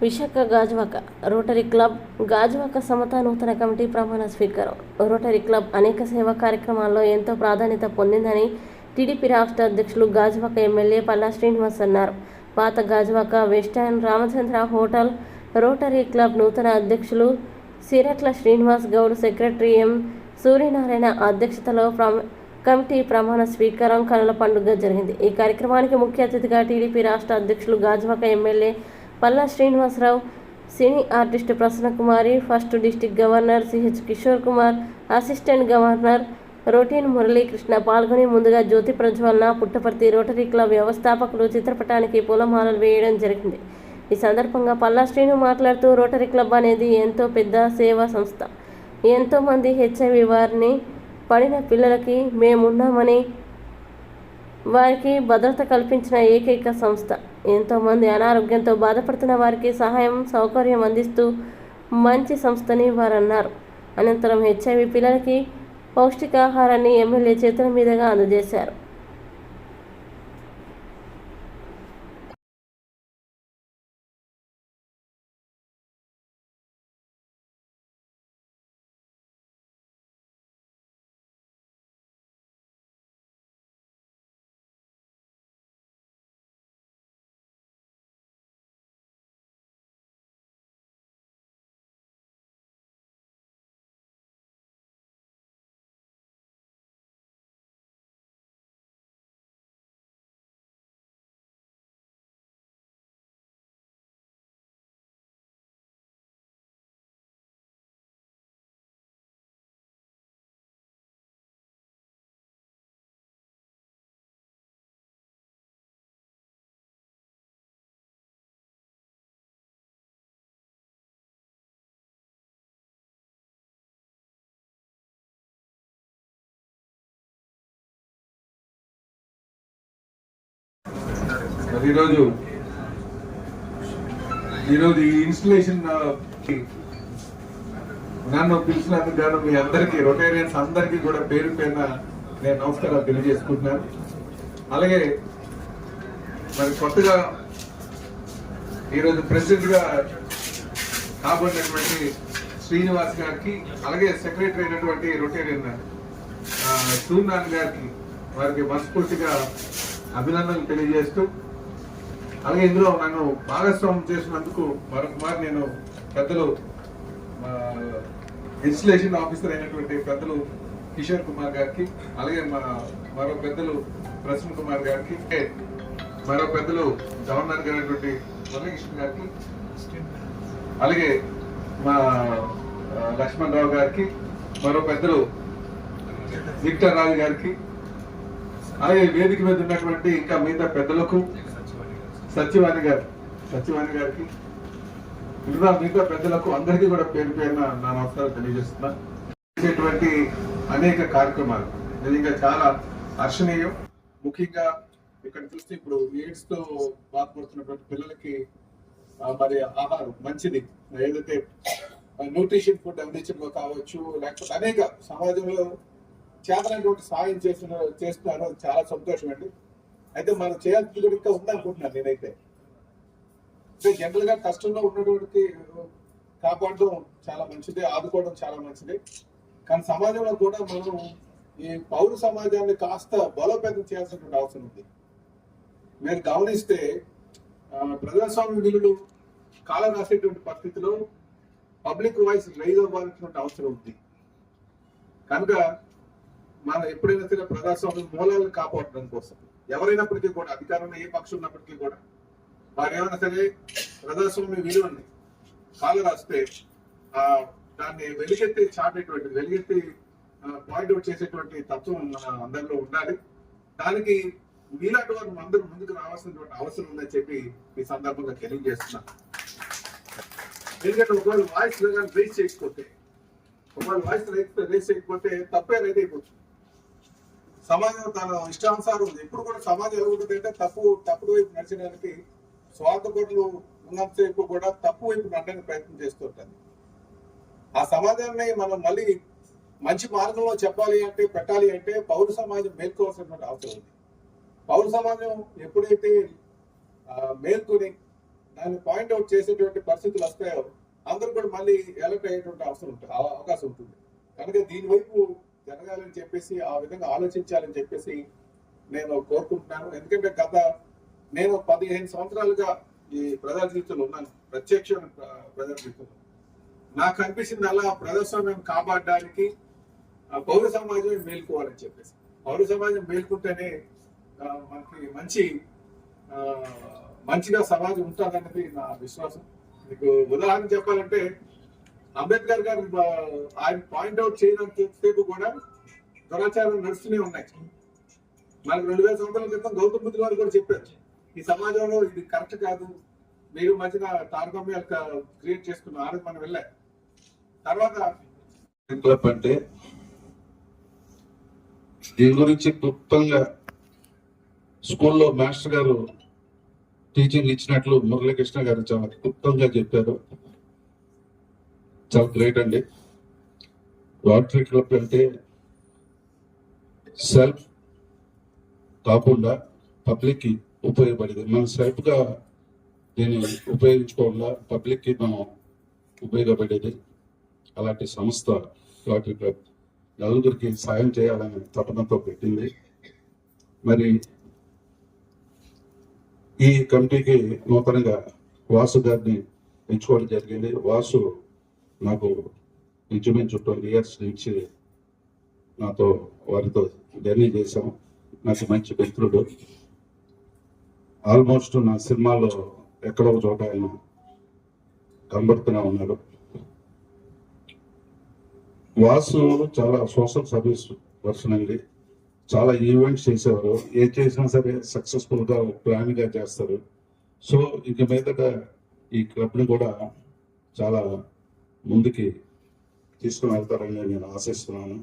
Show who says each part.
Speaker 1: Visakha Gajuwaka rotary club Gajuwaka Samata నూతన committee ప్రమాణ స్వీకారం. రోటరీ క్లబ్ అనేక సేవా కార్యక్రమాల్లో ఎంతో ప్రాధాన్యత పొందిందని టీడీపీ రాష్ట్ర అధ్యక్షులు గాజువాక ఎమ్మెల్యే పల్లా శ్రీనివాస్ అన్నారు. పాత Gajuwaka western Ramachandra hotel rotary club నూతన అధ్యక్షులు సిరట్ల శ్రీనివాస్ గౌడ్ సెక్రటరీ ఎం సూర్యనారాయణ అధ్యక్షతలో కమిటీ ప్రమాణ స్వీకారం కనుల పండుగ జరిగింది. ఈ కార్యక్రమానికి ముఖ్య అతిథిగా టీడీపీ రాష్ట్ర అధ్యక్షులు Gajuwaka MLA Palla Srinivasa Rao cine artist Prasanna Kumari first district governor CH Kishore Kumar assistant governor Rotarian Muralikrishna పాల్గొని ముందుగా జ్యోతి ప్రజ్వలన పుట్టపర్తి రోటరీ క్లబ్ వ్యవస్థాపకులు చిత్రపటానికి పూలమాలలు వేయడం జరిగింది. ఈ సందర్భంగా పల్లా శ్రీను మాట్లాడుతూ రోటరీ క్లబ్ అనేది ఎంతో పెద్ద సేవా సంస్థ. ఎంతోమంది హెచ్ఐవి వారిని పడిన పిల్లలకి మేమున్నామని వారికి భద్రత కల్పించిన ఏకైక సంస్థ. ఎంతోమంది అనారోగ్యంతో బాధపడుతున్న వారికి సహాయం సౌకర్యం అందిస్తూ మంచి సంస్థని వారు అన్నారు అనంతరం హెచ్ఐవి పిల్లలకి పౌష్టికాహారాన్ని ఎమ్మెల్యే చేతుల మీదుగా అందజేశారు.
Speaker 2: మరి ఈరోజు. ఈరోజు ఈ ఇన్స్టలేషన్ నన్ను పిలిచినందుకు గాను మీ అందరికీ రొటేరియన్స్ అందరికీ కూడా పేరు పైన నేను నమస్కారాలు తెలియజేసుకుంటున్నాను. అలాగే మరి కొత్తగా ఈరోజు ప్రెసిడెంట్గా గా శ్రీనివాస్ గారికి అలాగే సెక్రటరీ అయినటువంటి రొటేరియన్ సూర్నాథ్ గారికి వారికి మనస్ఫూర్తిగా అభినందనలు తెలియజేస్తూ అలాగే ఇందులో నన్ను భాగస్వామ్యం చేసినందుకు మరొకమారి నేను పెద్దలు ఇన్స్టలేషన్ ఆఫీసర్ అయినటువంటి పెద్దలు కిషోర్ కుమార్ గారికి అలాగే మా మరో పెద్దలు ప్రసన్న కుమార్ గారికి మరో పెద్దలు గవర్నర్ గారు అయినటువంటి మురళీకృష్ణ గారికి అలాగే మా లక్ష్మణ్ రావు గారికి మరో పెద్దలు విక్టర్ రాజు గారికి అలాగే వేదిక మీద ఉన్నటువంటి ఇంకా మిగతా పెద్దలకు సత్యవాణి గారు సత్యవాణి గారికి ఇంకా మిగతా పెద్దలకు అందరికీ కూడా పేరు పేరున నా నమస్కారం తెలియజేస్తున్నా. చేసేటువంటి అనేక కార్యక్రమాలు నిజంగా చాలా హర్షణీయం. ముఖ్యంగా ఇక్కడ చూస్తే ఇప్పుడు ఎయిడ్స్తో బాధపడుతున్నటువంటి పిల్లలకి మరి ఆహారం మంచిది. ఏదైతే న్యూట్రిషన్ ఫుడ్ అందించడంలో కావచ్చు లేకపోతే అనేక సమాజంలో చేతనటువంటి సాయం చేస్తున్న చేస్తున్నారు చాలా సంతోషం అండి. అయితే మనం చేయాల్సింది కూడా ఇంకా ఉందనుకుంటున్నాను నేనైతే. అంటే జనరల్గా కష్టంలో ఉన్నటువంటి కాపాడడం చాలా మంచిది ఆదుకోవడం చాలా మంచిది. కానీ సమాజంలో కూడా మనం ఈ పౌర సమాజాన్ని కాస్త బలోపేతం చేయాల్సినటువంటి అవసరం ఉంది. మీరు గమనిస్తే ప్రజాస్వామ్య విలువలు కాలం రాసేటువంటి పరిస్థితిలో పబ్లిక్ వాయిస్ రైజ్ అవ్వాల్సినటువంటి అవసరం ఉంది. కనుక మనం ఎప్పుడైనా సరే ప్రజాస్వామ్య మూలాలను కాపాడడం కోసం ఎవరైనప్పటికీ కూడా అధికారంలో ఏ పక్షం ఉన్నప్పటికీ కూడా వారు ఏమైనా సరే ప్రజాస్వామ్య విలువని కాలు రాస్తే ఆ దాన్ని వెలుగెత్తి చాటేటువంటి వెలుగెత్తి పాయింట్ అవుట్ చేసేటువంటి తత్వం మన అందరిలో ఉండాలి. దానికి మీలాంటి వారు అందరూ ముందుకు రావాల్సినటువంటి అవసరం ఉందని చెప్పి ఈ సందర్భంగా తెలియజేస్తున్నాను ఎందుకంటే ఒకవేళ వాయిస్ రేస్ చేయకపోతే ఒకవేళ వాయిస్ రేస్ చేయకపోతే తప్పే రైట్ అయిపోతుంది. సమాజం తన ఇష్టానుసారం ఉంది. ఎప్పుడు కూడా సమాజం ఎలా అంటే తప్పు తప్పుడు వైపు నడిచడానికి స్వార్థపరులు ఉన్నంతసేపు కూడా తప్పు వైపు నడడానికి ప్రయత్నం చేస్తుంటుంది. ఆ సమాజాన్ని మనం మళ్ళీ మంచి మార్గంలో చెప్పాలి అంటే పెట్టాలి అంటే పౌర సమాజం మేల్కోవాల్సినటువంటి అవసరం ఉంది. పౌర సమాజం ఎప్పుడైతే మేల్కొని దాన్ని పాయింట్ అవుట్ చేసేటువంటి పరిస్థితులు వస్తాయో అందరూ కూడా మళ్ళీ ఎలక్ట్ అయ్యేటువంటి అవసరం ఉంటుంది అవకాశం ఉంటుంది. కనుక దీనివైపు జరగాలని చెప్పేసి ఆ విధంగా ఆలోచించాలని చెప్పేసి నేను కోరుకుంటున్నాను. ఎందుకంటే గత నేను పదిహేను సంవత్సరాలుగా ఈ ప్రజా ఉన్నాను. ప్రత్యక్ష ప్ర- నాకు అనిపించింది అలా ప్రజాస్వామ్యం కాపాడడానికి ఆ పౌర సమాజం మేల్కోవాలని చెప్పేసి. పౌర సమాజం మేల్కుంటేనే మనకి మంచి మంచిగా సమాజం ఉంటుందన్నది నా విశ్వాసం. మీకు ఉదాహరణ చెప్పాలంటే అంబేద్కర్ గారు ఆయన పాయింట్ అవుట్ చేయడానికి సేపు కూడా దురాచారం నడుస్తూనే ఉన్నాయి. మనకు రెండు వేల సంవత్సరాల క్రితం గౌతమ్ బుద్ధి గారు కూడా చెప్పారు ఈ సమాజంలో ఇది కరెక్ట్ కాదు మీరు మధ్యన తారతమ్యాలు క్రియేట్ చేసుకున్న ఆరోజు మనం వెళ్ళాం. తర్వాత
Speaker 3: క్లబ్ అంటే దీని గురించి క్లుప్తంగా స్కూల్లో మాస్టర్ గారు టీచింగ్ ఇచ్చినట్లు మురళీకృష్ణ గారు చాలా క్లుప్తంగా చెప్పారు. చాలా గ్రేట్ అండి. రోటరీ క్లబ్ అంటే సెల్ఫ్ కాకుండా పబ్లిక్కి ఉపయోగపడేది. మనం సెల్ఫ్గా దీన్ని ఉపయోగించుకోకుండా పబ్లిక్కి మనం ఉపయోగపడేది అలాంటి సంస్థ రోటరీ క్లబ్ నలుగురికి సాయం చేయాలని తపనతో పెట్టింది. మరి ఈ కమిటీకి నూతనంగా వాసు గారిని ఎంచుకోవడం జరిగింది. వాసు నాకు ఇంచుమించు ట్వెల్వ్ ఇయర్స్ నుంచి నాతో వారితో జర్నీ చేశాం. నాకు మంచి మిత్రుడు. ఆల్మోస్ట్ నా సినిమాలో ఎక్కడో ఒక చోట ఆయన కనబడుతూనే ఉన్నాడు. వాసు చాలా సోషల్ సర్వీస్ పర్సన్ అండి. చాలా ఈవెంట్స్ చేసేవారు. ఏం చేసినా సరే సక్సెస్ఫుల్గా ప్లాన్గా చేస్తారు. సో ఇక మీదట ఈ క్లబ్ని కూడా చాలా ముందుకి తీసుకుని వెళ్తారని నేను ఆశిస్తున్నాను.